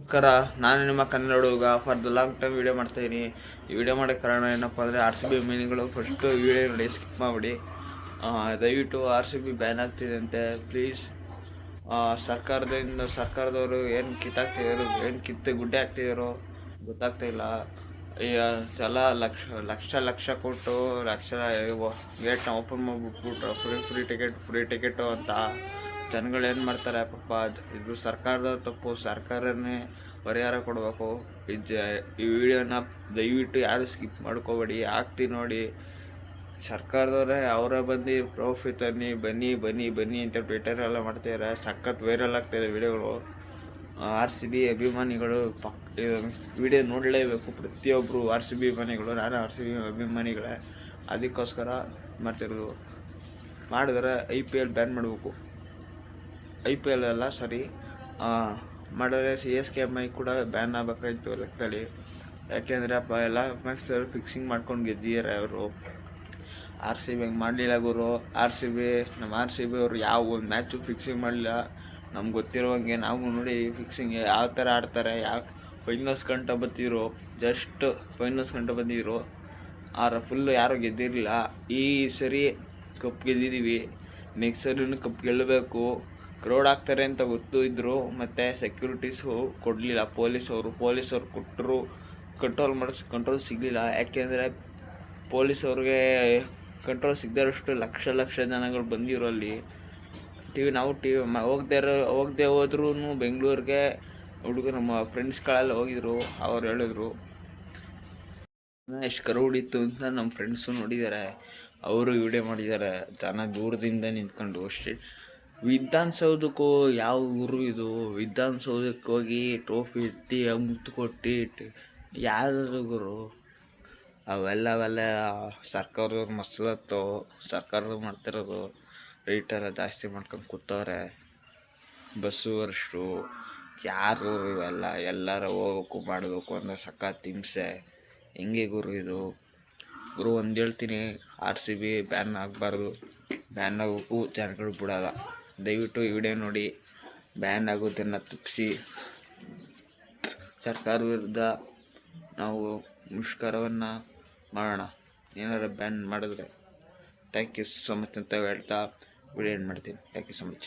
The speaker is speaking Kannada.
ನಮಸ್ಕಾರ, ನಾನು ನಿಮ್ಮ ಕನ್ನಡ ಹುಡುಗ for the long time video ಮಾಡ್ತಾಯಿದ್ದೀನಿ ಈ ವಿಡಿಯೋ ಮಾಡೋಕ್ಕೆ ಕಾರಣ ಏನಪ್ಪ ಅಂದರೆ ಆರ್ ಸಿ ಬಿ ಮೀನಿಂಗ್ಗಳು ಫಸ್ಟು ವೀಡಿಯೋ ನೋಡಿ ಸ್ಕಿಪ್ ಮಾಡಿಬಿಡಿ. ದಯವಿಟ್ಟು ಆರ್ ಸಿ ಬಿ ಬ್ಯಾನ್ ಆಗ್ತಿದೆ ಅಂತೆ ಪ್ಲೀಸ್ ಸರ್ಕಾರದಿಂದ, ಸರ್ಕಾರದವರು ಏನು ಕಿತ್ತಾಗ್ತಿದ್ದಾರೆ ಏನು ಕಿತ್ತು ಗುಡ್ಡೆ ಹಾಕ್ತಿದಾರೋ ಗೊತ್ತಾಗ್ತಾ ಇಲ್ಲ. ಈಗ ಎಲ್ಲ ಲಕ್ಷ ಲಕ್ಷ ಲಕ್ಷ ಕೊಟ್ಟು ಲಕ್ಷ ಗೇಟ್ನ open ಮಾಡಿಬಿಟ್ಬಿಟ್ಟು free free ticket free ticket ಅಂತ ಜನಗಳು ಏನು ಮಾಡ್ತಾರೆ, ಪಾಪ ಇದು ಸರ್ಕಾರದ ತಪ್ಪು, ಸರ್ಕಾರನೇ ಪರಿಹಾರ ಕೊಡಬೇಕು. ಈ ಜ, ಈ ವಿಡಿಯೋನ ದಯವಿಟ್ಟು ಯಾರು ಸ್ಕಿಪ್ ಮಾಡ್ಕೋಬೇಡಿ ಆಗ್ತಿ ನೋಡಿ. ಸರ್ಕಾರದವರೇ, ಅವರೇ ಬಂದು ಟ್ರೋಫಿ ತನ್ನಿ ಬನ್ನಿ ಬನ್ನಿ ಬನ್ನಿ ಅಂತ ಟ್ವಿಟರ್ ಎಲ್ಲ ಮಾಡ್ತಿದ್ದಾರೆ ಸಖತ್ ವೈರಲ್ ಆಗ್ತಾಯಿದೆ ವಿಡಿಯೋಗಳು. ಆರ್ ಸಿ ಬಿ ಅಭಿಮಾನಿಗಳು ಪಕ್ ವಿಡಿಯೋ ನೋಡಲೇಬೇಕು ಪ್ರತಿಯೊಬ್ಬರು ಆರ್ ಸಿ ಬಿ ಅಭಿಮಾನಿಗಳು ನಾನು ಆರ್ ಸಿ ಬಿ ಅಭಿಮಾನಿಗಳೇ. ಅದಕ್ಕೋಸ್ಕರ ಮಾಡ್ತಿರೋದು. ಮಾಡಿದ್ರೆ ಐ ಪಿ ಎಲ್ ಬ್ಯಾನ್ ಮಾಡಬೇಕು. ಐ ಪಿ ಎಲ್ ಅಲ್ಲ ಸಾರಿ ಮಾಡಿದ್ರೆ C S K M I ಕೂಡ ಬ್ಯಾನ್ ಆಗಬೇಕಾಯ್ತು ಲೆಕ್ಕದಲ್ಲಿ. ಯಾಕೆಂದರೆ ಅಪ್ಪ ಎಲ್ಲ ಮ್ಯಾಕ್ಸ್ ಫಿಕ್ಸಿಂಗ್ ಮಾಡ್ಕೊಂಡು ಗೆದ್ದಿದ್ದಾರೆ ಅವರು. ಆರ್ ಸಿ ಬಿ ಹಂಗೆ ಮಾಡಲಿಲ್ಲ ಗುರು. ಆರ್ ಸಿ ಬಿ ನಮ್ಮ ಆರ್ ಸಿ ಬಿ ಅವರು ಯಾವ ಒಂದು ಮ್ಯಾಚು ಫಿಕ್ಸಿಂಗ್ ಮಾಡಲಿಲ್ಲ. ನಮ್ಗೆ ಹಾಗೆ ನಾವು ನೋಡಿ ಫಿಕ್ಸಿಂಗ್ ಯಾವ ಥರ ಆಡ್ತಾರೆ, ಯಾವ ಫೈನಲ್ಸ್ ಗಂಟ ಬತ್ತಿರು ಜಸ್ಟ್ ಫೈನಲ್ಸ್ ಗಂಟೆ ಬಂದಿದ್ರು ಆರ ಫುಲ್ಲು ಯಾರೂ ಗೆದ್ದಿರಲಿಲ್ಲ. ಈ ಸರಿ ಕಪ್ ಗೆದ್ದಿದ್ದೀವಿ ನೆಕ್ಸ್ಟ್ ಸರಿನೂ ಕಪ್ ಗೆಲ್ಲಬೇಕು. ಕ್ರೌಡ್ ಆಗ್ತಾರೆ ಅಂತ ಗೊತ್ತು ಇದ್ದರು ಮತ್ತು ಸೆಕ್ಯೂರಿಟೀಸು ಕೊಡಲಿಲ್ಲ. ಪೊಲೀಸವರು, ಪೊಲೀಸವ್ರು ಕೊಟ್ಟರು ಕಂಟ್ರೋಲ್ ಮಾಡಿಸ್ ಕಂಟ್ರೋಲ್ ಸಿಗಲಿಲ್ಲ. ಯಾಕೆಂದರೆ ಪೊಲೀಸವ್ರಿಗೆ ಕಂಟ್ರೋಲ್ ಸಿಗದಷ್ಟು ಲಕ್ಷ ಲಕ್ಷ ಜನಗಳು ಬಂದಿರೋ ಅಲ್ಲಿ. ಟಿ ವಿ ನಾವು ಟಿ ವಿ ಹೋಗದೆ ಇರೋ, ಹೋಗದೆ ಹೋದ್ರೂ ಬೆಂಗಳೂರಿಗೆ ಹುಡುಗರು, ನಮ್ಮ ಫ್ರೆಂಡ್ಸ್ಗಳೆಲ್ಲ ಹೋಗಿದ್ರು. ಅವ್ರು ಹೇಳಿದ್ರು ಎಷ್ಟು ಕ್ರೌಡ್ ಇತ್ತು ಅಂತ ನಮ್ಮ ಫ್ರೆಂಡ್ಸು ನೋಡಿದ್ದಾರೆ ಅವರು ವಿಡಿಯೋ ಮಾಡಿದ್ದಾರೆ ಜನ ದೂರದಿಂದ ನಿಂತ್ಕೊಂಡು ಅಷ್ಟೇ. ವಿಧಾನಸೌಧಕ್ಕೂ ಯಾವ ಊರು ಇದು? ವಿಧಾನಸೌಧಕ್ಕೆ ಹೋಗಿ ಟ್ರೋಫಿ ಎತ್ತಿ ಮುತ್ತು ಕೊಟ್ಟು ಯಾರು ಗುರು? ಅವೆಲ್ಲ ಸರ್ಕಾರದವ್ರು ಮಸಲತ್ತು. ಸರ್ಕಾರದ ಮಾಡ್ತಿರೋದು ರೇಟೆಲ್ಲ ಜಾಸ್ತಿ ಮಾಡ್ಕೊಂಡು ಕೂತವ್ರೆ. ಬಸ್ಸು, ವರ್ಷು, ಯಾರು ಇವೆಲ್ಲ? ಎಲ್ಲರ ಹೋಗ್ಬೇಕು, ಮಾಡಬೇಕು ಅಂದ್ರೆ ಸಖತ್ ಹಿಂಸೆ. ಹೆಂಗೆ ಗುರು ಇದು? ಗುರು ಒಂದು ಹೇಳ್ತೀನಿ ಆರ್ ಸಿ ಬಿ ಬ್ಯಾನ್ ಆಗಬಾರ್ದು. ಬ್ಯಾನ್ ಆಗೋಕ್ಕೂ ಜನಗಳು ಬಿಡಲ್ಲ. ದಯವಿಟ್ಟು ಈ ವಿಡಿಯೋ ನೋಡಿ. ಬ್ಯಾನ್ ಆಗೋದನ್ನು ತಪ್ಪಿಸಿ. ಸರ್ಕಾರ ವಿರುದ್ಧ ನಾವು ಮುಷ್ಕರವನ್ನು ಮಾಡೋಣ. ಏನಾರು ಬ್ಯಾನ್ ಮಾಡಿದ್ರೆ. ಥ್ಯಾಂಕ್ ಯು ಸೊ ಮಚ್ ಅಂತ ಹೇಳ್ತಾ ವಿಡಿಯೋ ಏನು ಮಾಡ್ತೀನಿ. Thank you so much.